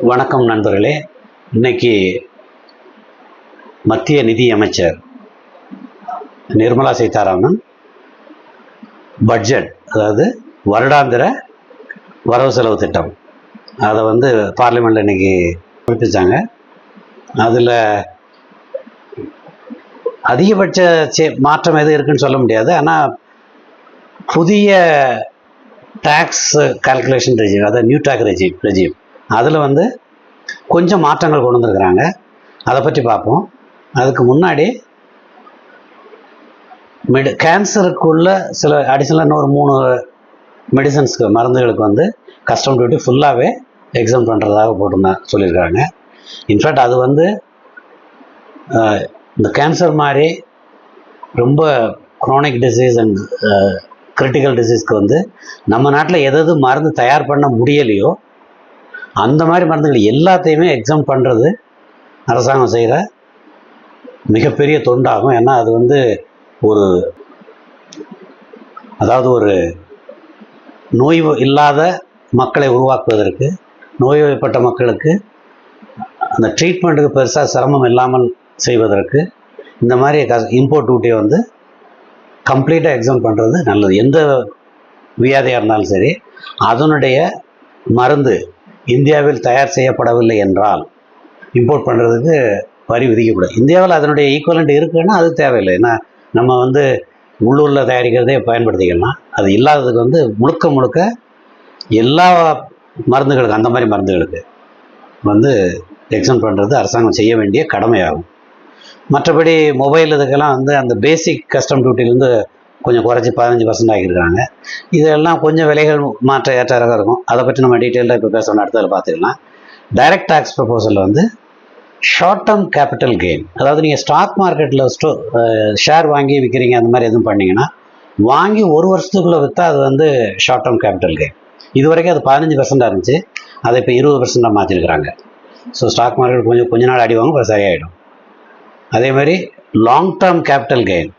வணக்கம் நண்பர்களே. இன்னைக்கு மத்திய நிதி அமைச்சர் நிர்மலா சீதாராமன் பட்ஜெட் அதாவது வருடாந்திர வரவு செலவு திட்டம். அதை வந்து பார்லிமெண்ட்டில் இன்னைக்கு குறிப்பிச்சாங்க அதில் அதிகபட்ச சே- மாற்றம் எது இருக்குன்னு சொல்ல முடியாது. ஆனால் புதிய டேக்ஸ் கால்குலேஷன் ரெஜிம் அதாவது நியூ டேக் ரெஜிம் ரெஜிம் அதில் வந்து கொஞ்சம் மாற்றங்கள் கொண்டு வந்திருக்கிறாங்க. அதை பற்றி பார்ப்போம் அதுக்கு முன்னாடி மெடி கேன்சருக்குள்ள சில அடிஷனலாக இன்னொரு மூணு மெடிசன்ஸ்க்கு மருந்துகளுக்கு வந்து கஸ்டம் டியூட்டி ஃபுல்லாகவே எக்ஸாம் பண்ணுறதாக போட்டிருந்தா சொல்லியிருக்காங்க. இன்ஃபேக்ட் அது வந்து இந்த கேன்சர் மாதிரி ரொம்ப குரோனிக் டிசீஸ் அண்ட் கிரிட்டிக்கல் டிசீஸ்க்கு வந்து நம்ம நாட்டில் எது எது மருந்து தயார் பண்ண முடியலையோ அந்த மாதிரி மருந்துகள் எல்லாத்தையுமே எக்ஸாம் பண்ணுறது அரசாங்கம் செய்கிற மிகப்பெரிய தொண்டாகும். ஏன்னா அது வந்து ஒரு அதாவது ஒரு நோய் இல்லாத மக்களை உருவாக்குவதற்கு நோய்வாய்ப்பட்ட மக்களுக்கு அந்த ட்ரீட்மெண்ட்டுக்கு பெருசாக சிரமம் இல்லாமல் செய்வதற்கு இந்த மாதிரி க இம்போர்ட் டியூட்டியை வந்து கம்ப்ளீட்டாக எக்ஸாம் பண்ணுறது நல்லது. எந்த வியாதியாக இருந்தாலும் சரி அதனுடைய மருந்து இந்தியாவில் தயார் செய்யப்படவில்லை என்றால் இம்போர்ட் பண்ணுறதுக்கு வரி விதிக்கக்கூடாது இந்தியாவில் அதனுடைய ஈக்குவலண்ட் இருக்குன்னா அது தேவையில்லை. ஏன்னா நம்ம வந்து உள்ளூரில் தயாரிக்கிறதே பயன்படுத்திக்கலாம். அது இல்லாததுக்கு வந்து முழுக்க முழுக்க எல்லா மருந்துகளுக்கு அந்த மாதிரி மருந்துகளுக்கு வந்து எக்ஸன் பண்ணுறது அரசாங்கம் செய்ய வேண்டிய கடமையாகும். மற்றபடி மொபைல் இதுக்கெல்லாம் வந்து அந்த பேசிக் கஸ்டம் டியூட்டிலேருந்து கொஞ்சம் குறைச்சி பதினஞ்சு பர்சன்ட் ஆகியிருக்கிறாங்க இதெல்லாம் கொஞ்சம் விலைகள் மாற்ற ஏற்றாக இருக்கும். அதை பற்றி நம்ம டீட்டெயிலாக இப்போ பேசணும் அடுத்ததில் பார்த்துக்கலாம். டைரக்ட் டேக்ஸ் ப்ரப்போசலில் வந்து ஷார்ட் டேர்ம் கேபிட்டல் கெயின் அதாவது நீங்கள் ஸ்டாக் மார்க்கெட்டில் ஸ்டோ ஷேர் வாங்கி விற்கிறீங்க அந்த மாதிரி எதுவும் பண்ணிங்கன்னா வாங்கி ஒரு வருஷத்துக்குள்ளே விற்றா அது வந்து ஷார்ட் டேர்ம் கேபிட்டல் கெயின் இது வரைக்கும் அது பதினஞ்சு பர்சன்டாக இருந்துச்சு. அதை இப்போ இருபது பர்சண்டாக மாற்றிருக்கிறாங்க ஸோ ஸ்டாக் மார்க்கெட் கொஞ்சம் கொஞ்ச நாள் அடிவாங்க இப்போ சரியாயிடும். அதே மாதிரி long term capital gain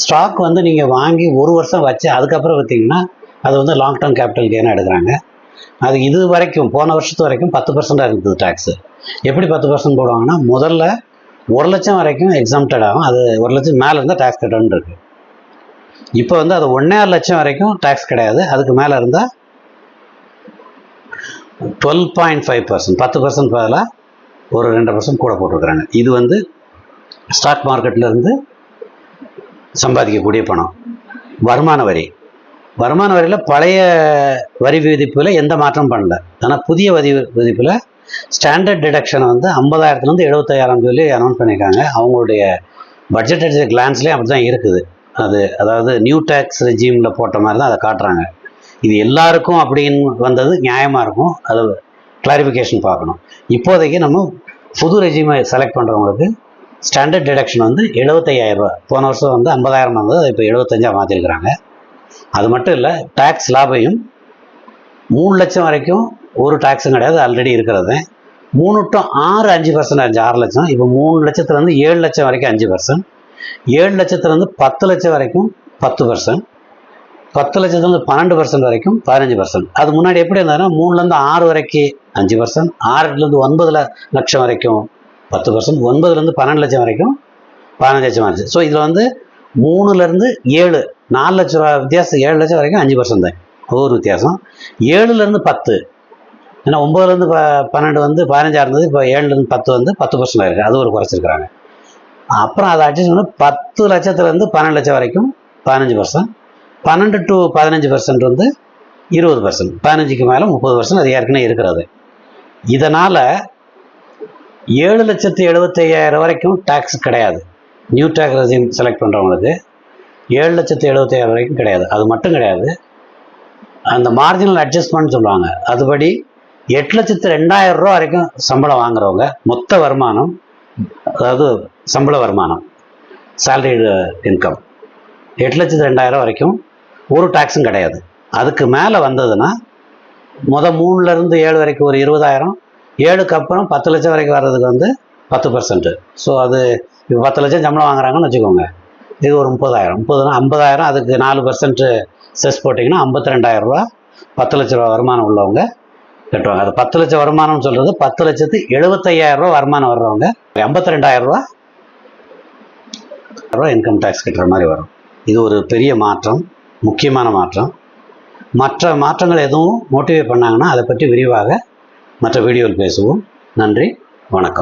stock வந்து நீங்கள் வாங்கி ஒரு வருஷம் வச்சு அதுக்கப்புறம் பார்த்தீங்கன்னா அது வந்து லாங் டேர்ம் கேபிட்டல் கெயினாக எடுக்கிறாங்க. அது இது வரைக்கும் போன வருஷத்து வரைக்கும் பத்து பர்சண்டாக இருந்தது டேக்ஸு எப்படி பத்து பர்சன்ட் போடுவாங்கன்னா முதல்ல ஒரு லட்சம் வரைக்கும் எக்ஸாம்டட் ஆகும். அது ஒரு லட்சம் மேலே இருந்தால் டேக்ஸ் கட்டணும் இருக்கு. இப்போ வந்து அது ஒன்றே லட்சம் வரைக்கும் டேக்ஸ் கிடையாது. அதுக்கு மேலே இருந்தால் டுவெல் பாயிண்ட் ஃபைவ் பர்சன்ட் பத்து பர்சன்ட் பதிலாக ஒரு ரெண்டு பர்சன்ட் கூட போட்டிருக்கிறாங்க. இது வந்து ஸ்டாக் மார்க்கெட்லேருந்து சம்பாதிக்கக்கூடிய பணம். வருமான வரி. வருமான வரியில் பழைய வரி விதிப்பில் எந்த மாற்றம் பண்ணல. ஆனால் புதிய வரி விதிப்பில் ஸ்டாண்டர்ட் டிடக்ஷனை வந்து ஐம்பதாயிரத்துலேருந்து எழுபத்தாயிரம் சொல்லி அனௌன்ஸ் பண்ணியிருக்காங்க அவங்களுடைய பட்ஜெட் அடிச்ச கிளான்ஸ்லேயே அப்படி தான் இருக்குது. அது அதாவது நியூ டேக்ஸ் ரெஜீமில் போட்ட மாதிரி தான் அதை காட்டுறாங்க. இது எல்லாருக்கும் அப்படின்னு வந்தது நியாயமாக இருக்கும். அது கிளாரிஃபிகேஷன் பார்க்கணும். இப்போதைக்கு நம்ம புது ரெஜிமை செலக்ட் பண்ணுறவங்களுக்கு ஸ்டாண்டர்ட் டிடக்ஷன் வந்து 75000 ரூபா போன வருஷம் வந்து ஐம்பதாயிரம் வந்தது இப்போ எழுபத்தஞ்சாக மாற்றிருக்கிறாங்க அது மட்டும் இல்லை டேக்ஸ் லாபையும் மூணு லட்சம் வரைக்கும் ஒரு டேக்ஸும் கிடையாது ஆல்ரெடி இருக்கிறது. மூணு டு ஆறு அஞ்சு பர்சன்டேஜ் ஆறு லட்சம். இப்போ மூணு லட்சத்துலேருந்து ஏழு லட்சம் வரைக்கும் அஞ்சு பர்சன்ட் ஏழு லட்சத்துலேருந்து பத்து லட்சம் வரைக்கும் பத்து பர்சன்ட் பத்து லட்சத்துலேருந்து பன்னெண்டு பர்சன்ட் வரைக்கும் பதினஞ்சு பர்சன்ட் அது முன்னாடி எப்படி இருந்ததுன்னா மூணுலேருந்து ஆறு வரைக்கும் அஞ்சு பர்சன்ட் ஆறுலேருந்து ஒன்பது லட்சம் வரைக்கும் பத்து பர்சன்ட் ஒன்பதுலேருந்து பன்னெண்டு லட்சம் வரைக்கும் பதினஞ்சு லட்சம் ஆச்சு. ஸோ இதில் வந்து மூணுலேருந்து ஏழு நாலு லட்ச ரூபா வித்தியாசம் ஏழு லட்சம் வரைக்கும் அஞ்சு பர்சன்ட் தான். ஒவ்வொரு வித்தியாசம். ஏழுலேருந்து பத்து ஏன்னா ஒம்பதுலேருந்து ப பன்னெண்டு வந்து பதினஞ்சாக இருந்தது இப்போ ஏழுலேருந்து பத்து வந்து பத்து பர்சன்ட் இருக்குது அது ஒரு குறைச்சிருக்கிறாங்க. அப்புறம் அதை அட்ஜஸ்ட் பண்ணி பத்து லட்சத்துலேருந்து பன்னெண்டு லட்சம் வரைக்கும் பதினஞ்சு பர்சன்ட் பன்னெண்டு டு பதினஞ்சு பர்சன்ட் வந்து இருபது பர்சன்ட் பதினஞ்சுக்கு மேலே முப்பது பர்சன்ட் அது ஏற்கனவே இருக்கிறது. இதனால் ஏழு லட்சத்து எழுபத்தையாயிரம் வரைக்கும் டேக்ஸ் கிடையாது. நியூ டேக்ஸ் ரெஜிம் செலக்ட் பண்ணுறவங்களுக்கு ஏழு லட்சத்து எழுபத்தையாயிரம் வரைக்கும் கிடையாது. அது மட்டும் கிடையாது. அந்த மார்ஜினல் அட்ஜஸ்ட்மெண்ட் சொல்லுவாங்க. அதுபடி எட்டு லட்சத்து ரெண்டாயிரம் ரூபா வரைக்கும் சம்பளம் வாங்குறவங்க மொத்த வருமானம் அதாவது சம்பள வருமானம் சேலரி இன்கம் எட்டு லட்சத்து ரெண்டாயிரம் வரைக்கும் ஒரு டேக்ஸும் கிடையாது. அதுக்கு மேலே வந்ததுன்னா மொதல் மூணுலேருந்து ஏழு வரைக்கும் ஒரு இருபதாயிரம் ஏழுக்கு அப்புறம் பத்து லட்சம் வரைக்கும் வர்றதுக்கு வந்து பத்து பர்சன்ட்டு ஸோ அது இப்போ பத்து லட்சம் சம்பளம் வாங்குறாங்கன்னு வச்சுக்கோங்க. இது ஒரு முப்பதாயிரம். முப்பதுனா ஐம்பதாயிரம் அதுக்கு நாலு பர்சன்ட்டு செஸ் போட்டிங்கன்னா ஐம்பத்தி ரெண்டாயிரம் ரூபா பத்து லட்ச ரூபா வருமானம் உள்ளவங்க கட்டுவாங்க. அது பத்து லட்சம் வருமானம்னு சொல்கிறது பத்து லட்சத்து எழுபத்தையாயிரம் ரூபா வருமானம் வர்றவங்க எண்பத்தி ரெண்டாயிரம் ரூபா ரூபா இன்கம் டேக்ஸ் கட்டுற மாதிரி வரும். இது ஒரு பெரிய மாற்றம் முக்கியமான மாற்றம். மற்ற மாற்றங்கள் எதுவும் மோட்டிவேட் பண்ணாங்கன்னா அதை பற்றி விரிவாக மற்ற வீடியோவில் பேசுவோம். நன்றி வணக்கம்.